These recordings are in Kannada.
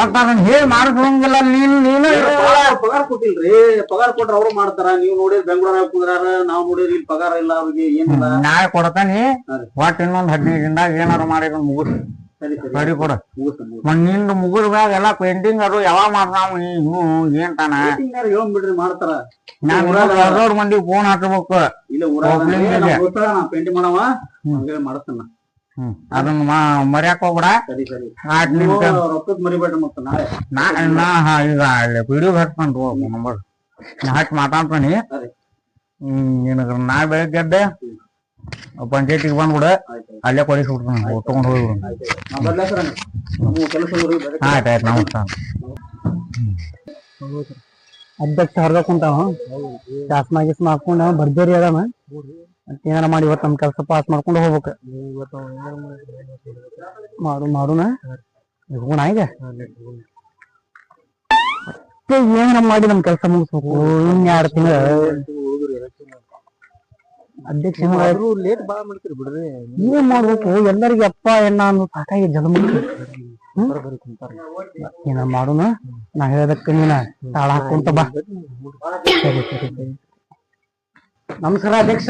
ಮತ್ತ ಅದನ್ನ ಹೇಳಿ ಮಾಡಿಸಂಗಿಲ್ಲ ನೀನ್ ನೀನು ಪಗಾರ ಕೊಟ್ಟಿಲ್ರಿ. ಪಗಾರ ಕೊಟ್ರ ಅವ್ರು ಮಾಡ್ತಾರ. ನೀವು ನೋಡಿದ್ರೆ ಬೆಂಗಳೂರಾಗ ಕುಂದ್ರಾರ ನಾವ್ ನೋಡಿದ್ರೆ ಇಲ್ಲಿ ಪಗಾರ ಇಲ್ಲ ಅವ್ರಿಗೆ ಏನಿಲ್ಲ. ನಾಳೆ ಕೊಡತಾನಿ. ಒಟ್ ಇನ್ನೊಂದ್ ಹದಿನೈದು ದಿನದಾಗ ಏನಾರು ಮಾಡಿ ಮುಗಿಸ್. ಸರಿ ಕೊಡ. ನಿಂದು ಮುಗಿದ ಮ್ಯಾಗ ಎಲ್ಲಾ ಪೇಂಟಿಂಗ್ ಅದು ಯಾವಾಗ ಮಾಡ್ತಾವ ಇನ್ನು ಏನ್ ತಾನ? ಹೇಳ್ಬಿಡ್ರಿ ಮಾಡ್ತಾರ. ನಾನು ಮಂದಿ ಫೋನ್ ಹಾಕಬೇಕು. ಇಲ್ಲ ಊರಾಗ ಪೇಂಟಿಂಗ್ ಮಾಡವ. ಹ್ಮ್. ಅದನ್ನ ಮರ್ಯಾಕ್ ಹೋಗ್ಬೇಡ. ಆಟ್ ನಿಮಿಷ ರೊಕ್ಕದ್ ಮರಿಬೇಡ ಮತ್ತ ನಾಳೆ. ನಾ ನಾ ಹಾ, ಈಗ ಅಲ್ಲಿ ವಿಡಿಯೋ ಹಚ್ಕೊಂಡು ನಂಬರ್ ನಾ ಹಚ್ಚಿ ಮಾತಾಡ್ತಾನಿ. ನಿನಗ ನಾ ಬೆಳಗ್ಗೆ ಎದ್ದೆ ಪಂಚಾಯತಿಗೆ ಬಂದ್ಬಿಡ. ಅಲ್ಲೇ ಕೊಡಿಸ್ಬಿಡ್ತಾನೆ ತಗೊಂಡ್ ಹೋಗಿ ಆಯ್ತು ಆಯ್ತು. ನಮಸ್ಕಾರ ಅಧ್ಯಕ್ಷ ಹೊರಗ ಕುಂತಾವ. ಶಾಸನ ಗೀಸನ ಹಾಕೊಂಡ ಭರ್ಜರಿ ಅದಾನ. ಮತ್ತ್ ಏನಾರ ಮಾಡಿ ಇವತ್ತು ನಮ್ ಕೆಲಸ ಪಾಸ್ ಮಾಡ್ಕೊಂಡು ಹೋಗ್ಬೇಕು. ಮಾಡು ಮಾರು ಹೋಗೋಣ ಈಗ? ಮತ್ತೆ ಏನಾರ ಮಾಡಿ ನಮ್ಮ ಕೆಲಸ ಮುಗಿಸ್ಬೇಕು. ಇನ್ ಎರಡ್ ತಿಂಗಳ? ಅಧ್ಯಕ್ಷ ಲೇಟ್ ಬಾಳ ಮಾಡ್ತೀರಿ ಬಿಡ್ರಿ ಏನ್ ಮಾಡ್ಬೇಕು? ಎಲ್ಲರಿಗೆ ಅಪ್ಪ ಎಣ್ಣ ಅನ್ನೋ ಸಾಕಾಗಿ ಜನ್ಮ ಏನ ಮಾಡೋಣ ನಾ ಹೇಳದಕ್ಕೆ ನೀನ ತಾಳ ಹಾಕೊಂತ ಬಾ. ಸರಿ ಸರಿ ಸರಿ. ನಮಸ್ಕಾರ ಅಧ್ಯಕ್ಷ.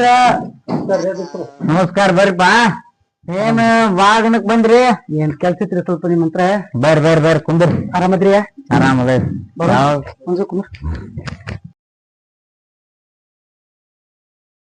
ನಮಸ್ಕಾರ ಬರ್ರಿಪ್ಪ ಏನ್ ವಾಹನಕ್ ಬಂದ್ರಿ? ಏನ್ ಕೆಲ್ಸ ಇತ್ರಿ ಸ್ವಲ್ಪ ನಿಮ್ ಹತ್ರ? ಬರ್ರಿ ಬರ್ರಿ ಬರ್ರಿ ಕುಂದ್ರಿ. ಆರಾಮದ್ರಿ. ಆರಾಮದ ಕುಂದ್ರ.